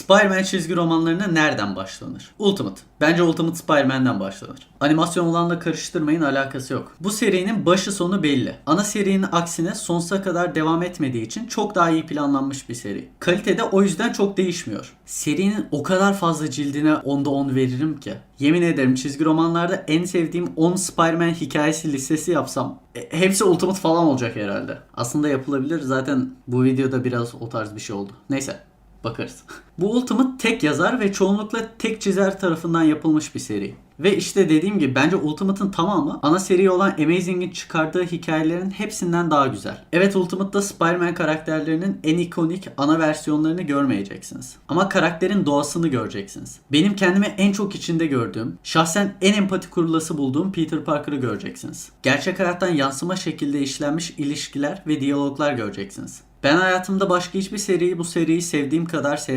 Spider-Man çizgi romanlarına nereden başlanır? Ultimate. Bence Ultimate Spider-Man'den başlanır. Animasyon olanla karıştırmayın alakası yok. Bu serinin başı sonu belli. Ana serinin aksine sonsuza kadar devam etmediği için çok daha iyi planlanmış bir seri. Kalitede o yüzden çok değişmiyor. Serinin o kadar fazla cildine 10'da 10 veririm ki. Yemin ederim çizgi romanlarda en sevdiğim 10 Spider-Man hikayesi listesi yapsam e, hepsi Ultimate falan olacak herhalde. Aslında yapılabilir. Zaten bu videoda biraz o tarz bir şey oldu. Neyse bakarız. Bu Ultimate tek yazar ve çoğunlukla tek çizer tarafından yapılmış bir seri. Ve işte dediğim gibi bence Ultimate'ın tamamı ana seri olan Amazing'in çıkardığı hikayelerin hepsinden daha güzel. Evet Ultimate'da Spider-Man karakterlerinin en ikonik ana versiyonlarını görmeyeceksiniz. Ama karakterin doğasını göreceksiniz. Benim kendimi en çok içinde gördüğüm, şahsen en empati kurulası bulduğum Peter Parker'ı göreceksiniz. Gerçek hayattan yansıma şekilde işlenmiş ilişkiler ve diyaloglar göreceksiniz. Ben hayatımda başka hiçbir seriyi bu seriyi sevdiğim kadar sev